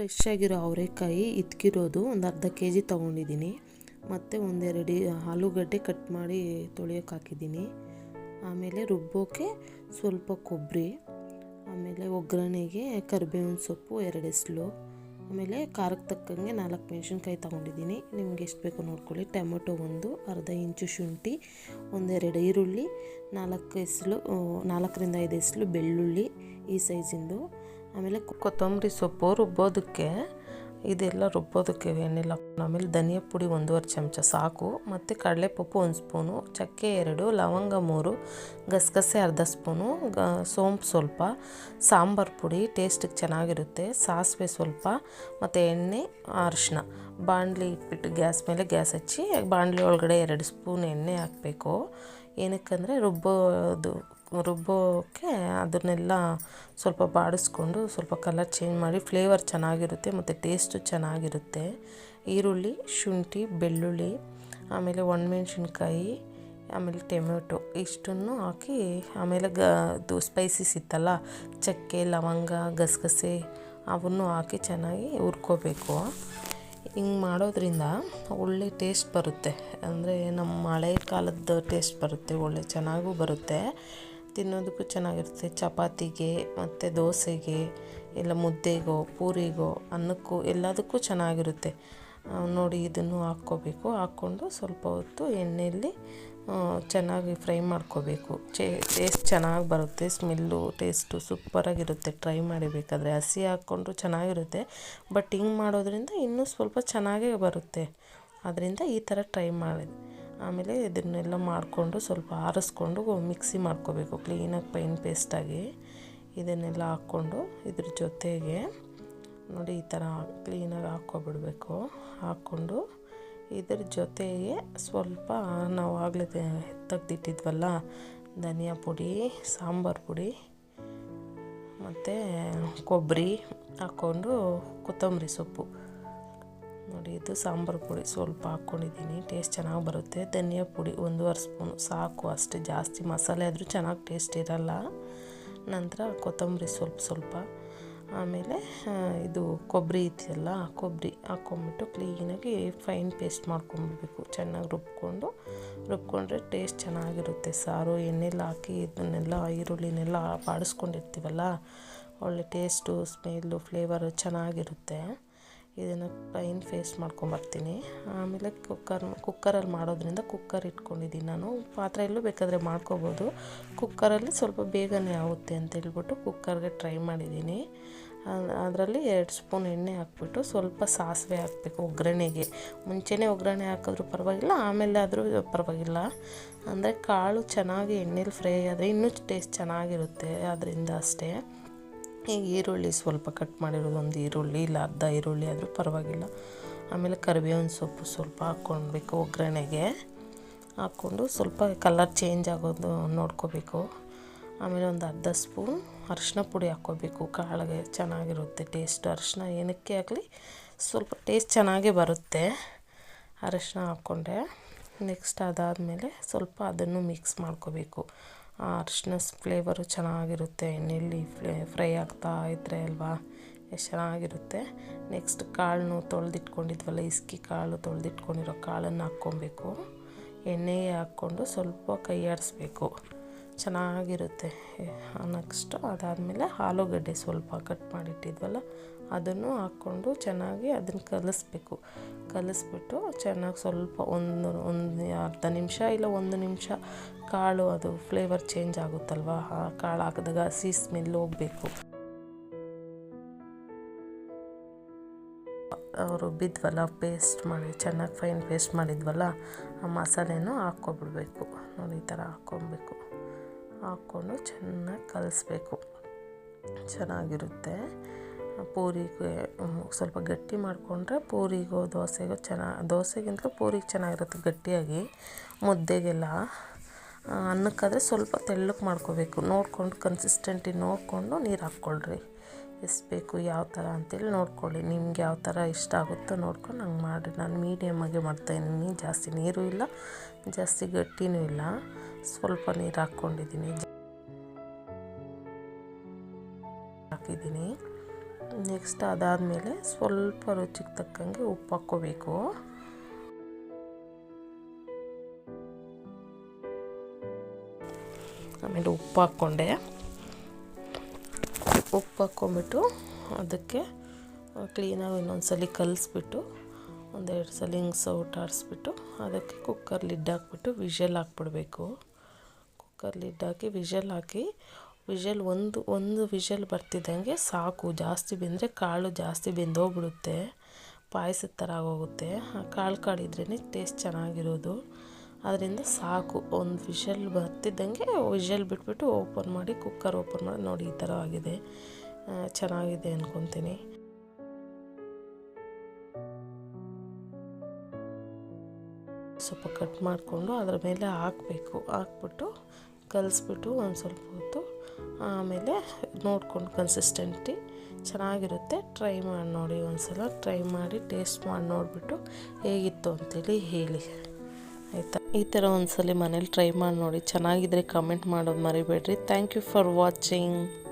Fresh ಆಗಿರೋ ಅವರೆಕಾಯಿ ಇದ್ಕಿರೋದು ಒಂದು ಅರ್ಧ ಕೆ ಜಿ ತೊಗೊಂಡಿದ್ದೀನಿ. ಮತ್ತು ಒಂದೆರಡು ಆಲೂಗಡ್ಡೆ ಕಟ್ ಮಾಡಿ ತೊಳೆಯೋಕೆ ಹಾಕಿದ್ದೀನಿ. ಆಮೇಲೆ ರುಬ್ಬೋಕೆ ಸ್ವಲ್ಪ ಕೊಬ್ಬರಿ, ಆಮೇಲೆ ಒಗ್ಗರಣೆಗೆ ಕರಿಬೇವಿನ ಸೊಪ್ಪು ಎರಡು ಎಸ್ಲು ಆಮೇಲೆ ಖಾರಕ್ಕೆ ತಕ್ಕಂಗೆ ನಾಲ್ಕು ಮೆಣಸಿನ್ಕಾಯಿ ತೊಗೊಂಡಿದ್ದೀನಿ. ನಿಮ್ಗೆ ಎಷ್ಟು ಬೇಕೋ ನೋಡ್ಕೊಳ್ಳಿ. ಟೊಮೆಟೊ ಒಂದು, ಅರ್ಧ ಇಂಚು ಶುಂಠಿ, ಒಂದೆರಡು ಈರುಳ್ಳಿ, ನಾಲ್ಕು ಎಸ್ಲು ನಾಲ್ಕರಿಂದ ಐದು ಎಸ್ಲು ಬೆಳ್ಳುಳ್ಳಿ ಈ ಸೈಜಿಂದು. ಆಮೇಲೆ ಕೊತ್ತಂಬರಿ ಸೊಪ್ಪು ರುಬ್ಬೋದಕ್ಕೆ, ಇದೆಲ್ಲ ರುಬ್ಬೋದಕ್ಕೆ ಏನಿಲ್ಲ ಆಮೇಲೆ ಧನಿಯಾ ಪುಡಿ ಒಂದೂವರೆ ಚಮಚ ಸಾಕು. ಮತ್ತು ಕಡಲೆಪಪ್ಪು ಒಂದು ಸ್ಪೂನು, ಚಕ್ಕೆ ಎರಡು, ಲವಂಗ ಮೂರು, ಗಸಗಸೆ ಅರ್ಧ ಸ್ಪೂನು, ಗ, ಸೋಂಪು ಸ್ವಲ್ಪ, ಸಾಂಬಾರು ಪುಡಿ ಟೇಸ್ಟಿಗೆ ಚೆನ್ನಾಗಿರುತ್ತೆ, ಸಾಸಿವೆ ಸ್ವಲ್ಪ, ಮತ್ತು ಎಣ್ಣೆ ಅರಿಶಿನ ಬಾಣಲಿ ಇಟ್ಬಿಟ್ಟು ಗ್ಯಾಸ್ ಮೇಲೆ ಗ್ಯಾಸ್ ಹಚ್ಚಿ ಬಾಣಲಿ ಒಳಗಡೆ ಎರಡು ಸ್ಪೂನ್ ಎಣ್ಣೆ ಹಾಕಬೇಕು. ಏನಕ್ಕಂದರೆ ರುಬ್ಬೋದು ರುಬ್ಬೋಕ್ಕೆ ಅದನ್ನೆಲ್ಲ ಸ್ವಲ್ಪ ಬಾಡಿಸ್ಕೊಂಡು ಸ್ವಲ್ಪ ಕಲರ್ ಚೇಂಜ್ ಮಾಡಿ ಫ್ಲೇವರ್ ಚೆನ್ನಾಗಿರುತ್ತೆ ಮತ್ತು ಟೇಸ್ಟು ಚೆನ್ನಾಗಿರುತ್ತೆ. ಈರುಳ್ಳಿ, ಶುಂಠಿ, ಬೆಳ್ಳುಳ್ಳಿ, ಆಮೇಲೆ ಒಣಮೆಣ್ಸಿನ್ಕಾಯಿ, ಆಮೇಲೆ ಟೊಮೆಟೊ ಇಷ್ಟನ್ನು ಹಾಕಿ ಆಮೇಲೆ ಗ ಇದು ಸ್ಪೈಸಿಸ್ ಇತ್ತಲ್ಲ, ಚಕ್ಕೆ, ಲವಂಗ, ಗಸಗಸೆ ಅವನ್ನು ಹಾಕಿ ಚೆನ್ನಾಗಿ ಹುರ್ಕೋಬೇಕು. ಹಿಂಗೆ ಮಾಡೋದ್ರಿಂದ ಒಳ್ಳೆ ಟೇಸ್ಟ್ ಬರುತ್ತೆ. ಅಂದರೆ ನಮ್ಮ ಹಳೆ ಕಾಲದ ಟೇಸ್ಟ್ ಬರುತ್ತೆ, ಒಳ್ಳೆ ಚೆನ್ನಾಗೂ ಬರುತ್ತೆ. ತಿನ್ನೋದಕ್ಕೂ ಚೆನ್ನಾಗಿರುತ್ತೆ. ಚಪಾತಿಗೆ ಮತ್ತು ದೋಸೆಗೆ, ಇಲ್ಲ ಮುದ್ದೆಗೋ, ಪೂರಿಗೋ, ಅನ್ನಕ್ಕೂ ಎಲ್ಲದಕ್ಕೂ ಚೆನ್ನಾಗಿರುತ್ತೆ. ನೋಡಿ ಇದನ್ನು ಹಾಕ್ಕೋಬೇಕು. ಹಾಕ್ಕೊಂಡು ಸ್ವಲ್ಪ ಹೊತ್ತು ಎಣ್ಣೆಯಲ್ಲಿ ಚೆನ್ನಾಗಿ ಫ್ರೈ ಮಾಡ್ಕೋಬೇಕು. ಚೇ, ಟೇಸ್ಟ್ ಚೆನ್ನಾಗಿ ಬರುತ್ತೆ. Smell, taste ಸೂಪರಾಗಿರುತ್ತೆ. ಟ್ರೈ ಮಾಡಬೇಕಾದ್ರೆ ಹಸಿ ಹಾಕ್ಕೊಂಡ್ರು ಚೆನ್ನಾಗಿರುತ್ತೆ. ಬಟ್ ಹಿಂಗೆ ಮಾಡೋದ್ರಿಂದ ಇನ್ನೂ ಸ್ವಲ್ಪ ಚೆನ್ನಾಗೇ ಬರುತ್ತೆ. ಅದರಿಂದ ಈ ಥರ ಟ್ರೈ ಮಾಡಿದೆ. ಆಮೇಲೆ ಇದನ್ನೆಲ್ಲ ಮಾಡಿಕೊಂಡು ಸ್ವಲ್ಪ ಆರಿಸ್ಕೊಂಡು ಮಿಕ್ಸಿ ಮಾಡ್ಕೋಬೇಕು, ಕ್ಲೀನಾಗಿ ಪೈನ್ ಪೇಸ್ಟಾಗಿ ಇದನ್ನೆಲ್ಲ ಹಾಕ್ಕೊಂಡು ಇದ್ರ ಜೊತೆಗೆ ನೋಡಿ ಈ ಥರ ಕ್ಲೀನಾಗಿ ಹಾಕ್ಕೊಬಿಡ್ಬೇಕು. ಹಾಕ್ಕೊಂಡು ಇದ್ರ ಜೊತೆಗೆ ಸ್ವಲ್ಪ ನಾವು ಆಗಲೇ ತೆಗ್ದಿಟ್ಟಿದ್ವಲ್ಲ, ಧನಿಯಾ ಪುಡಿ, ಸಾಂಬಾರು ಪುಡಿ, ಮತ್ತು ಕೊಬ್ಬರಿ ಹಾಕ್ಕೊಂಡು ಕೊತ್ತಂಬರಿ ಸೊಪ್ಪು. ನೋಡಿ ಇದು ಸಾಂಬಾರು ಪುಡಿ ಸ್ವಲ್ಪ ಹಾಕ್ಕೊಂಡಿದ್ದೀನಿ. ಟೇಸ್ಟ್ ಚೆನ್ನಾಗಿ ಬರುತ್ತೆ. ಧನಿಯಾ ಪುಡಿ ಒಂದೂವರೆ ಸ್ಪೂನು. ಸಾಕು ಅಷ್ಟೇ. ಜಾಸ್ತಿ ಮಸಾಲೆ ಆದರೂ ಚೆನ್ನಾಗಿ ಟೇಸ್ಟ್ ಇರಲ್ಲ. ನಂತರ ಕೊತ್ತಂಬರಿ ಸ್ವಲ್ಪ ಸ್ವಲ್ಪ. ಆಮೇಲೆ ಇದು ಕೊಬ್ಬರಿ ಇದೆಯಲ್ಲ ಕೊಬ್ಬರಿ ಹಾಕ್ಕೊಂಬಿಟ್ಟು ಕ್ಲೀನಾಗಿ ಫೈನ್ ಪೇಸ್ಟ್ ಮಾಡ್ಕೊಂಬಿಡ್ಬೇಕು. ಚೆನ್ನಾಗಿ ರುಬ್ಕೊಂಡು, ರುಬ್ಕೊಂಡ್ರೆ ಟೇಸ್ಟ್ ಚೆನ್ನಾಗಿರುತ್ತೆ. ಸಾರು ಎಣ್ಣೆಲ್ಲ ಹಾಕಿ ಇದನ್ನೆಲ್ಲ, ಈರುಳ್ಳಿನೆಲ್ಲ ಬಾಡಿಸ್ಕೊಂಡಿರ್ತೀವಲ್ಲ, ಒಳ್ಳೆ ಟೇಸ್ಟು ಸ್ಮೆಲ್ಲು ಫ್ಲೇವರು ಚೆನ್ನಾಗಿರುತ್ತೆ. ಇದನ್ನು ಫೈನ್ ಫೇಸ್ ಮಾಡ್ಕೊಂಬರ್ತೀನಿ ಆಮೇಲೆ ಕುಕ್ಕರ್ ಕುಕ್ಕರಲ್ಲಿ ಮಾಡೋದ್ರಿಂದ ಕುಕ್ಕರ್ ಇಟ್ಕೊಂಡಿದ್ದೀನಿ ನಾನು. ಪಾತ್ರೆಯಲ್ಲೂ ಬೇಕಾದರೆ ಮಾಡ್ಕೋಬೋದು. ಕುಕ್ಕರಲ್ಲಿ ಸ್ವಲ್ಪ ಬೇಗನೆ ಆಗುತ್ತೆ ಅಂತ ಹೇಳ್ಬಿಟ್ಟು ಕುಕ್ಕರ್ಗೆ ಟ್ರೈ ಮಾಡಿದ್ದೀನಿ. ಅದರಲ್ಲಿ ಎರಡು ಸ್ಪೂನ್ ಎಣ್ಣೆ ಹಾಕ್ಬಿಟ್ಟು ಸ್ವಲ್ಪ ಸಾಸಿವೆ ಹಾಕಬೇಕು ಒಗ್ಗರಣೆಗೆ. ಮುಂಚೆನೇ ಒಗ್ಗರಣೆ ಹಾಕಿದ್ರೂ ಪರವಾಗಿಲ್ಲ, ಆಮೇಲೆ ಆದರೂ ಪರವಾಗಿಲ್ಲ. ಅಂದರೆ ಕಾಳು ಚೆನ್ನಾಗಿ ಎಣ್ಣೆಲಿ ಫ್ರೈ ಆದರೆ ಇನ್ನೂ ಟೇಸ್ಟ್ ಚೆನ್ನಾಗಿರುತ್ತೆ ಅದರಿಂದ ಅಷ್ಟೇ. ಈಗ ಈರುಳ್ಳಿ ಸ್ವಲ್ಪ ಕಟ್ ಮಾಡಿರೋದು, ಒಂದು ಈರುಳ್ಳಿ ಇಲ್ಲ ಅರ್ಧ ಈರುಳ್ಳಿ ಆದರೂ ಪರವಾಗಿಲ್ಲ. ಆಮೇಲೆ ಕರಿಬೇವಿನ ಸೊಪ್ಪು ಸ್ವಲ್ಪ ಹಾಕ್ಕೊಳ್ಬೇಕು ಒಗ್ಗರಣೆಗೆ. ಹಾಕ್ಕೊಂಡು ಸ್ವಲ್ಪ ಕಲರ್ ಚೇಂಜ್ ಆಗೋದು ನೋಡ್ಕೋಬೇಕು. ಆಮೇಲೆ ಒಂದು ಅರ್ಧ ಸ್ಪೂನ್ ಅರಿಶಿನ ಪುಡಿ ಹಾಕ್ಕೋಬೇಕು ಕಾಳಿಗೆ ಚೆನ್ನಾಗಿರುತ್ತೆ ಟೇಸ್ಟ್ ಅರಿಶಿನ ಏನಕ್ಕೆ ಆಗಲಿ ಸ್ವಲ್ಪ ಟೇಸ್ಟ್ ಚೆನ್ನಾಗೇ ಬರುತ್ತೆ. ಅರಿಶಿನ ಹಾಕ್ಕೊಂಡೆ. ನೆಕ್ಸ್ಟ್ ಅದಾದಮೇಲೆ ಸ್ವಲ್ಪ ಅದನ್ನು ಮಿಕ್ಸ್ ಮಾಡ್ಕೋಬೇಕು. ಅರಿಶಿನ ಫ್ಲೇವರು ಚೆನ್ನಾಗಿರುತ್ತೆ. ಎಣ್ಣೆಯಲ್ಲಿ ಫ್ಲೇ ಫ್ರೈ ಆಗ್ತಾ ಇದ್ದರೆ ಅಲ್ವಾ? ಎಷ್ಟು ಚೆನ್ನಾಗಿರುತ್ತೆ. ನೆಕ್ಸ್ಟ್ ಕಾಳನ್ನು ತೊಳೆದಿಟ್ಕೊಂಡಿದ್ವಲ್ಲ, ಇಸ್ಕಿ ಕಾಳು ತೊಳೆದಿಟ್ಕೊಂಡಿರೋ ಕಾಳನ್ನು ಹಾಕ್ಕೊಬೇಕು. ಎಣ್ಣೆಗೆ ಹಾಕ್ಕೊಂಡು ಸ್ವಲ್ಪ ಕೈ ಆಡಿಸ್ಬೇಕು ಚೆನ್ನಾಗಿರುತ್ತೆ. ನೆಕ್ಸ್ಟು ಅದಾದಮೇಲೆ ಆಲೂಗಡ್ಡೆ ಸ್ವಲ್ಪ ಕಟ್ ಮಾಡಿಟ್ಟಿದ್ವಲ್ಲ, ಅದನ್ನು ಹಾಕ್ಕೊಂಡು ಚೆನ್ನಾಗಿ ಅದನ್ನು ಕಲಿಸ್ಬೇಕು. ಕಲಿಸ್ಬಿಟ್ಟು ಚೆನ್ನಾಗಿ ಸ್ವಲ್ಪ ಒಂದು ಒಂದು ಅರ್ಧ ನಿಮಿಷ ಇಲ್ಲ ಒಂದು ನಿಮಿಷ ಕಾಳು ಅದು ಫ್ಲೇವರ್ ಚೇಂಜ್ ಆಗುತ್ತಲ್ವ? ಆ ಕಾಳು ಹಾಕಿದಾಗ ಹಸಿ ಸ್ಮೆಲ್ ಹೋಗಬೇಕು. ರುಬ್ಬಿದ್ವಲ್ಲ ಪೇಸ್ಟ್ ಮಾಡಿ, ಚೆನ್ನಾಗಿ ಫೈನ್ ಪೇಸ್ಟ್ ಮಾಡಿದ್ವಲ್ಲ, ಆ ಮಸಾಲೆನೂ ಹಾಕ್ಕೊಬಿಡ್ಬೇಕು. ನೋಡಿ ಈ ಥರ ಹಾಕ್ಕೊಬೇಕು. ಹಾಕ್ಕೊಂಡು ಚೆನ್ನಾಗಿ ಕಲಿಸ್ಬೇಕು. ಚೆನ್ನಾಗಿರುತ್ತೆ. ಪೂರಿಗೆ ಸ್ವಲ್ಪ ಗಟ್ಟಿ ಮಾಡಿಕೊಂಡ್ರೆ ಪೂರಿಗೋ ದೋಸೆಗೋ ಚೆನ್ನಾಗಿ ದೋಸೆಗಿಂತಲೂ ಪೂರಿಗೆ ಚೆನ್ನಾಗಿರುತ್ತೆ ಗಟ್ಟಿಯಾಗಿ, ಮುದ್ದೆಗೆಲ್ಲ. ಅನ್ನಕ್ಕಾದರೆ ಸ್ವಲ್ಪ ತೆಳ್ಳಗೆ ಮಾಡ್ಕೋಬೇಕು. ನೋಡಿಕೊಂಡು ಕನ್ಸಿಸ್ಟೆಂಟಿ ನೋಡಿಕೊಂಡು ನೀರು ಹಾಕ್ಕೊಳ್ರಿ. ಎಷ್ಟು ಬೇಕು ಯಾವ ಥರ ಅಂತೇಳಿ ನೋಡ್ಕೊಳ್ಳಿ. ನಿಮ್ಗೆ ಯಾವ ಥರ ಇಷ್ಟ ಆಗುತ್ತೋ ನೋಡ್ಕೊಂಡು ಹಂಗೆ ಮಾಡಿ. ನಾನು ಮೀಡಿಯಮ್ಮಾಗೆ ಮಾಡ್ತಾಯಿದ್ದೀನಿ ಜಾಸ್ತಿ ನೀರು ಇಲ್ಲ, ಜಾಸ್ತಿ ಗಟ್ಟಿನೂ ಇಲ್ಲ, ಸ್ವಲ್ಪ ನೀರು ಹಾಕ್ಕೊಂಡಿದ್ದೀನಿ. ಹಾಕಿದ್ದೀನಿ. ನೆಕ್ಸ್ಟ್ ಅದಾದಮೇಲೆ ಸ್ವಲ್ಪ ರುಚಿಗೆ ತಕ್ಕಂಗೆ ಉಪ್ಪು ಹಾಕ್ಕೋಬೇಕು. ಆಮೇಲೆ ಉಪ್ಪು ಹಾಕ್ಕೊಂಡೆ. ಉಪ್ಪು ಹಾಕ್ಕೊಂಬಿಟ್ಟು ಅದಕ್ಕೆ ಕ್ಲೀನಾಗಿ ಇನ್ನೊಂದ್ಸಲ ಕಲಿಸ್ಬಿಟ್ಟು ಒಂದೆರಡು ಸಲ ಹಿಂಗೆ ಸೌಟ್ ಆಡಿಸ್ಬಿಟ್ಟು ಅದಕ್ಕೆ ಕುಕ್ಕರ್ ಲಿಡ್ ಹಾಕ್ಬಿಟ್ಟು ವಿಷಲ್ ಹಾಕ್ಬಿಡ್ಬೇಕು. ಕುಕ್ಕರ್ ಲಿಡ್ ಹಾಕಿ ವಿಷಲ್ ಹಾಕಿ ವಿಷಲ್ ಒಂದು ಒಂದು ವಿಷಲ್ ಬರ್ತಿದ್ದಂಗೆ ಸಾಕು. ಜಾಸ್ತಿ ಬೆಂದರೆ ಕಾಳು ಜಾಸ್ತಿ ಬೆಂದೋಗ್ಬಿಡುತ್ತೆ. ಪಾಯಸದ ಥರ ಆಗೋಗುತ್ತೆ. ಆ ಕಾಳು ಕಾಳಿದ್ರೇ ಟೇಸ್ಟ್ ಚೆನ್ನಾಗಿರೋದು. ಅದರಿಂದ ಸಾಕು. ಒಂದು ವಿಷಲ್ ಬರ್ತಿದ್ದಂಗೆ ವಿಷಲ್ ಬಿಟ್ಬಿಟ್ಟು ಓಪನ್ ಮಾಡಿ, ಕುಕ್ಕರ್ ಓಪನ್ ಮಾಡಿ, ನೋಡಿ ಈ ಥರ ಆಗಿದೆ. ಚೆನ್ನಾಗಿದೆ ಅಂದ್ಕೊತೀನಿ ಸ್ವಲ್ಪ ಕಟ್ ಮಾಡಿಕೊಂಡು ಅದರ ಮೇಲೆ ಹಾಕಬೇಕು. ಹಾಕ್ಬಿಟ್ಟು ಕಲಿಸ್ಬಿಟ್ಟು ಒಂದು ಸ್ವಲ್ಪ ಹೊತ್ತು ಆಮೇಲೆ ನೋಡ್ಕೊಂಡು ಕನ್ಸಿಸ್ಟೆಂಟಿ ಚೆನ್ನಾಗಿರುತ್ತೆ. ಟ್ರೈ ಮಾಡಿ ನೋಡಿ ಒಂದ್ಸಲ. ಟ್ರೈ ಮಾಡಿ ಟೇಸ್ಟ್ ಮಾಡಿ ನೋಡಿಬಿಟ್ಟು ಹೇಗಿತ್ತು ಅಂತೇಳಿ ಹೇಳಿ. ಆಯಿತಾ? ಈ ಥರ ಒಂದ್ಸಲಿ ಮನೇಲಿ ಟ್ರೈ ಮಾಡಿ ನೋಡಿ. ಚೆನ್ನಾಗಿದ್ರೆ ಕಮೆಂಟ್ ಮಾಡೋದು ಮರಿಬೇಡ್ರಿ. Thank you for watching